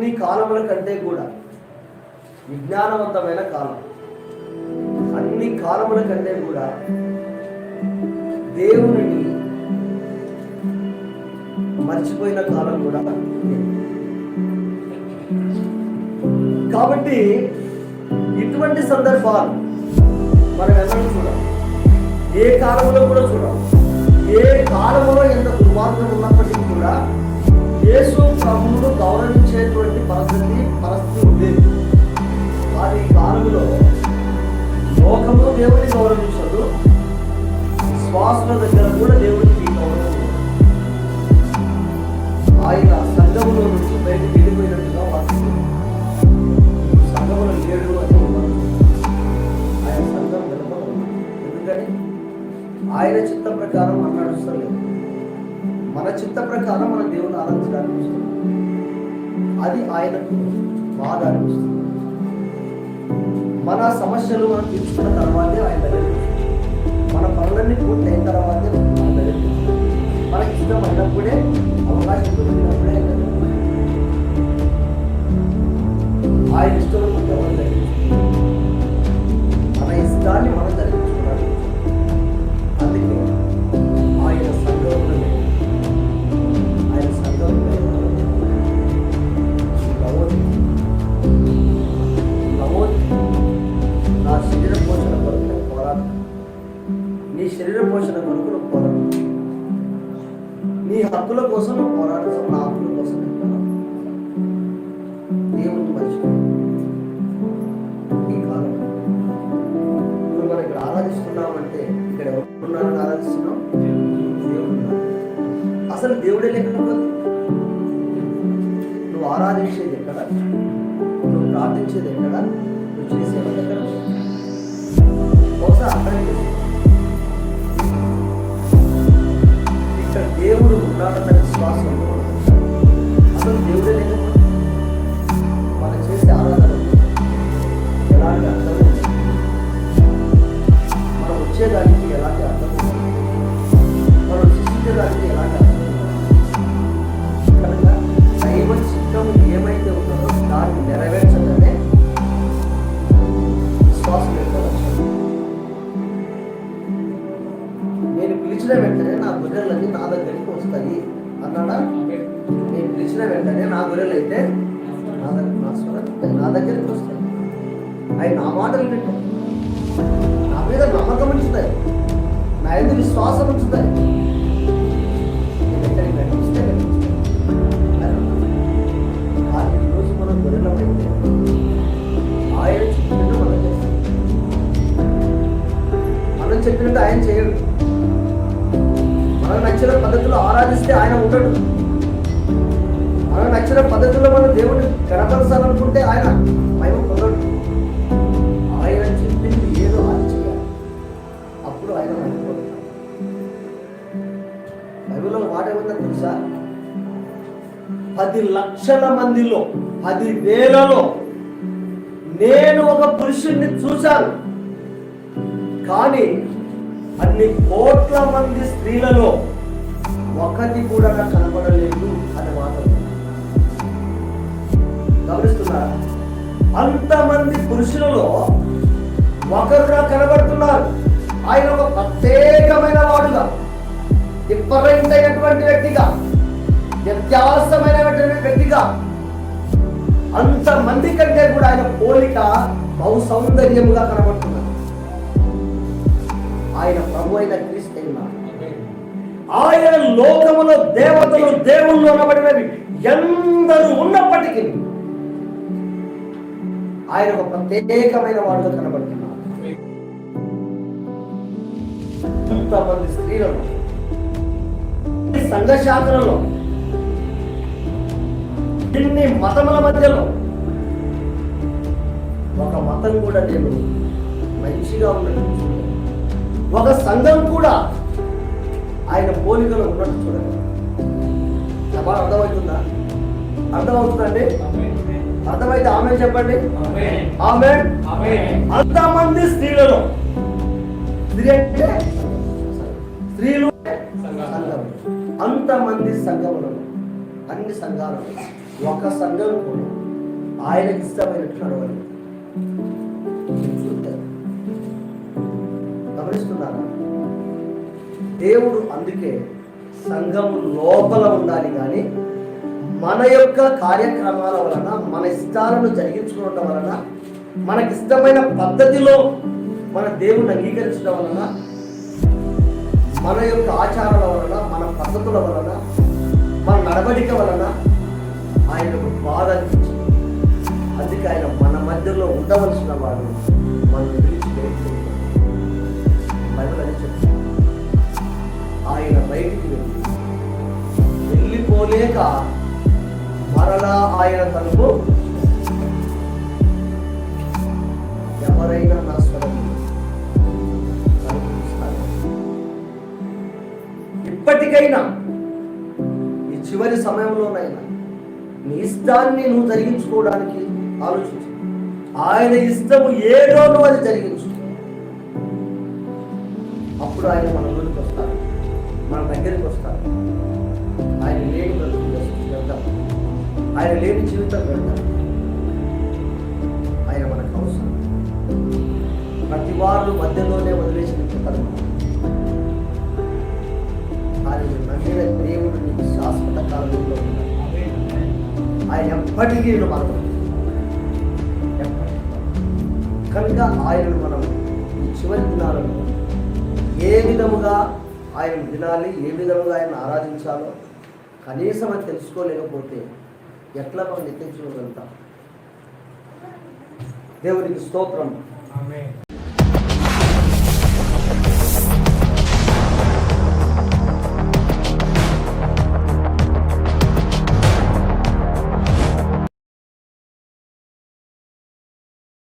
అన్ని కాలముల కంటే కూడా విజ్ఞానవంతమైన కాలం. అన్ని కాలముల కంటే కూడా దేవునిని మర్చిపోయిన కాలం కూడా కాబట్టి ఇటువంటి సందర్భాలు మనం ఎవరు చూడం. ఏ కాలంలో కూడా చూడం. ఏ కాలంలో ఎంత దుర్మార్గం ఉన్నప్పటికీ కూడా యేసు ప్రభువును గౌరవించేటువంటి పరిస్థితి పరిస్థితి ఉండేది వారి కాలంలో లోకము దేవుని గౌరవించదు. శ్వాసుల దగ్గర కూడా దేవుడికి గౌరవం ఆయన సంఘములో నుంచి బయటకు వెళ్ళిపోయినట్టుగా వారు సంఘములో లేడు అని ఆయన సంఘం వెనుక ఎందుకని? ఆయన చిత్తం ప్రకారం అన్నాడు నడుస్తలేదు మన చిత్త ప్రకారం మన దేవుని ఆరాధించడానికి వస్తుంది. అది ఆయనకు బాధ అనిపిస్తుంది. మన సమస్యలు మనం తీర్చుకున్న తర్వాతే ఆయన దగ్గర మన పనులన్నీ పూర్తయిన తర్వాతే మన దగ్గర మనకి ఇష్టం అయినప్పుడే అవకాశం నీ హక్కుల కోసం నువ్వు నా హక్కుల కోసం దేవుడు మంచి మర్చిపో. ఈ కాలం. ఇప్పుడు మనం ఇక్కడ ఆరాధిస్తున్నామంటే ఇక్కడ ఎవరున్నారని ఆరాధిస్తున్నాం? అసలు దేవుడే లేకుండా నువ్వు ఆరాధించేది ఎక్కడ? నువ్వు ప్రార్థించేది ఎక్కడ? నువ్వు చేసేది ఎక్కడ? బహుశా అక్కడే దేవుడు విశ్వాసం అసలు దేవుడే లేకుండా మనం చేసే ఆరాధన ఎలాంటి అర్థం మనం వచ్చేదానికి వస్తాయి. అన్నాడా? నేను పిలిచిన వెంటనే నా గొర్రెలు అయితే నా దగ్గర నా స్వరం నా దగ్గరికి వస్తాయి. అవి నా మాటలు వింటాయి. నా మీద నమ్మకం ఉంచుతాయి. నా ఎందుకు విశ్వాసం ఉంచుతాయి. ఉంటాడు. ఆయన మనకు నచ్చిన పద్ధతిలో మనం దేవుడిని కనపరచాలనుకుంటే ఆయన మహిమ పొందడు. ఆయన చెప్పింది ఏదో అది చేయాలి అప్పుడు ఆయన మహిమ పొందుతాడు బైబిల్లో మాట ఏమన్నా తెలుసా? పది లక్షల మందిలో పది వేలలో నేను ఒక పురుషుణ్ణి చూశాను. కానీ అన్ని కోట్ల మంది స్త్రీలలో ఒక్కటి కూడా నాకు కనపడలేదు అని మాట గమనిస్తున్నారా? అంతమంది పురుషులలో ఒకరు నాకు కనబడుతున్నారు. ఆయన ఒక ప్రత్యేకమైన వాడుగా డిఫరెంట్ అయినటువంటి వ్యక్తిగా వ్యత్యాసమైనటువంటి వ్యక్తిగా. అంతమంది కంటే కూడా ఆయన పోలిక బహు సౌందర్యముగా కనబడుతున్నారు ఆయన ప్రభు అయిన క్రీస్తు ఆయన లోకములో దేవతలు దేవుళ్ళు అనబడినవి ఎందరూ ఉన్నప్పటికీ ఆయన ఒక ప్రత్యేకమైన వాడుగా కనబడుతున్నారు. ఎంతమంది స్త్రీలను ఈ సంఘ ఇన్ని మతముల మధ్యలో ఒక మతం కూడా నేను మంచిగా ఉండడం ఒక సంఘం కూడా ఆయన పోలికలో ఉన్నట్టు చూడండి. బాగా అర్థమవుతుందా? అర్థమవుతుందండి? అర్థమైతే ఆమె చెప్పండి. ఆమె అంతమంది స్త్రీలలో స్త్రీ అంటే స్త్రీలు సంఘం. అంతమంది సంఘములలో అన్ని సంఘాలలో ఒక సంఘం కూడా ఆయనకి ఇష్టమైనట్టు నడవాలి. దేవుడు అందుకే సంఘం లోపల ఉండాలి కానీ మన యొక్క కార్యక్రమాల వలన మన ఇష్టాలను జరిగించుకోవడం వలన మనకి ఇష్టమైన పద్ధతిలో మన దేవుని అంగీకరించడం వలన మన యొక్క ఆచారాల వలన మన పద్ధతుల వలన మన నడవడిక వలన ఆయనకు బాధ అనిపించింది. అందుకే ఆయన మన మధ్యలో ఉండవలసిన వాడు మనం గురించి బయటికి వెళ్ళి. వెళ్ళిపోలేక మరలా ఆయన తనకు ఎవరైనా నా స్వరం ఇప్పటికైనా ఈ చివరి సమయంలోనైనా నీ ఇష్టాన్ని నువ్వు జరిగించుకోవడానికి ఆలోచించు. ఆయన ఇష్టము ఏడో నువ్వు అది జరిగించు అప్పుడు ఆయన మన ముందుకు వస్తారు ఆయన లేని జీవితం వెళ్తాం ఆయన మనకు అవసరం. ప్రతి వారు మధ్యలోనే వదిలేసిన చెప్పడం ఆయన నమ్మిన దేవుడు నీకు శాశ్వత కాలంలో ఆయన ఎప్పటికీ మనం కనుక ఆయనను మనం చివరి దినాలను ఏ విధముగా ఆయన వినాలి ఏ విధముగా ఆయన ఆరాధించాలో కనీసం అది తెలుసుకోలేకపోతే ఎట్లా మనం నిత్యం దేవునికి స్తోత్రం.